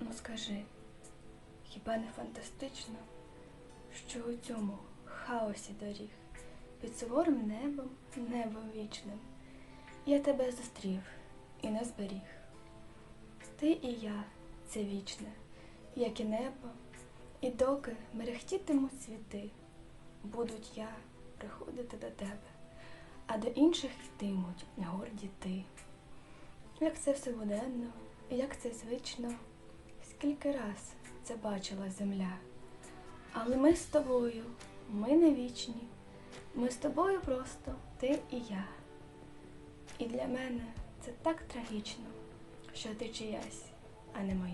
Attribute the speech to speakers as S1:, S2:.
S1: Ну скажи, хіба не фантастично, що у цьому хаосі доріг під суворим небом, небом вічним, я тебе зустрів і не зберіг. Ти і я це вічне, як і небо, і доки мерехтітимуть світи, будуть я приходити до тебе, а до інших йтимуть горді ти. Як це все буденно, як це звично, скільки раз це бачила земля. Але ми з тобою, ми не вічні, ми з тобою просто ти і я. І для мене це так трагічно, що ти чиясь, а не моя.